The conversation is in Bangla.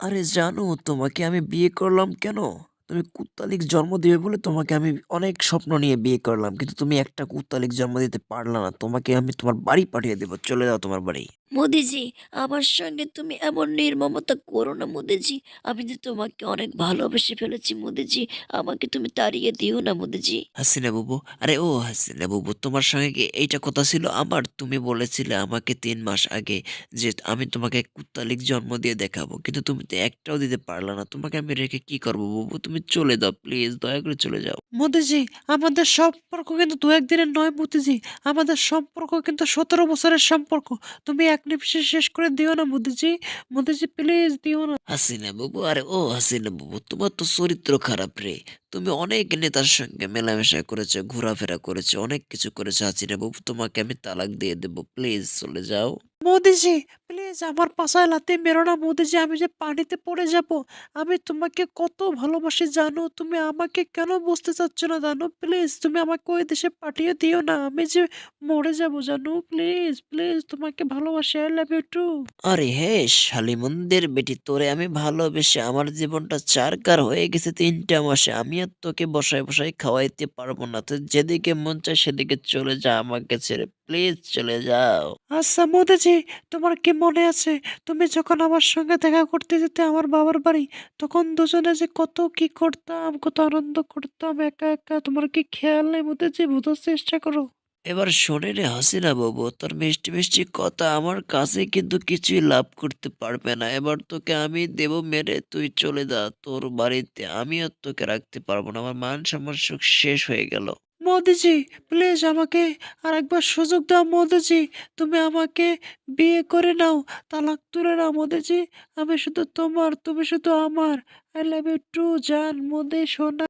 আরে জানো, তোমাকে আমি বিয়ে করলাম কেন? তুমি কুত্তালিক জন্ম দেবে বলে তোমাকে আমি অনেক স্বপ্ন নিয়ে বিয়ে করলাম। কিন্তু তুমি একটা কুত্তালিক জন্ম দিতে পারলা না। তোমাকে আমি তোমার বাড়ি পাঠিয়ে দেবো চলে যাও তোমার বাড়ি। মোদিজি আমার সঙ্গে তুমি এমন নির্মমতা করো না মোদিজি আমি যে তোমাকে অনেক ভালোবেসে ফেলেছি মোদিজি আমাকে তুমি তাড়িয়ে দিও না মোদিজি হাসিনা বুবু, আরে ও হাসিনা বুবু তোমার সঙ্গে কি এইটা কথা ছিল আমার? তুমি বলেছিলে আমাকে তিন মাস আগে যে আমি তোমাকে কুত্তালিক জন্ম দিয়ে দেখাবো। কিন্তু তুমি তো একটাও দিতে পারলা না। তোমাকে আমি রেখে কি করব বুবু? তুমি চলে যাও প্লিজ দয়া করে চলে যাও। মোদিজি আমাদের সম্পর্ক কিন্তু দু একদিনের নয় মোদিজি আমাদের সম্পর্ক কিন্তু সতেরো বছরের সম্পর্ক তুমি নিমিষে শেষ করে দিও না মোদিজি। মোদিজি প্লিজ দিও না। হাসিনা বাবু আরে ও হাসিনা বাবু তোমার তো চরিত্র খারাপ রে। তুমি অনেক নেতার সঙ্গে মেলামেশা করেছ ঘোরাফেরা করেছ অনেক কিছু করেছ। হাসিনা বাবু তোমাকে আমি তালাক দিয়ে দেবো প্লিজ চলে যাও। মোদিজি প্লিজ আমার পাশায় লাথি মেরো না মোদিজি আমি যে পানিতে পড়ে যাব। আমি তোমাকে কত ভালোবাসি জানো? তুমি আমাকে কেন বুঝতে চাচ্ছ না জানো? প্লিজ তুমি আমাকে ওই দেশে পাঠিয়ে দিও না আমি যে মরে যাব জানো? প্লিজ প্লিজ তোমাকে ভালোবাসি আই লাভ ইউ টু আরে হে শালিমন্দের বেটি তোরে আমি ভালোবেসে আমার জীবনটা চারকার হয়ে গেছে তিনটা মাসে। আমি আর তোকে বসায় বসায় খাওয়াইতে পারব না। তো যেদিকে মন চায় সেদিকে চলে যা আমাকে ছেড়ে। প্লিজ চলে যাও। আচ্ছা মোদিজি তোমার কি মনে আছে? তুমি যখন আমার সঙ্গে দেখা করতে যেতে আমার বাবার বাড়ি, তখন দুজনে যে কত কি করতাম, কত আনন্দ করতাম, একা একা, তোমার কি খেয়াল নেই মোদিজি বোঝার চেষ্টা করো। এবার শোনে রে হাসিনা বাবু, তোর মিষ্টি মিষ্টি কথা আমার কাছে কিন্তু কিছুই লাভ করতে পারবে না। এবার তোকে আমি দেব মেরে, তুই চলে যা তোর বাড়িতে। আমি আর তোকে রাখতে পারব না। আমার মান সম্মান সুখ শেষ হয়ে গেল। মোদিজি, প্লিজ আমাকে আর একবার সুযোগ দাও মোদিজি। তুমি আমাকে বিয়ে করে নাও, তালাক তুলে নাও মোদিজি। আমি শুধু তোমার, তুমি শুধু আমার। আই লাভ ইউ টু জান, মোদি, সোনা।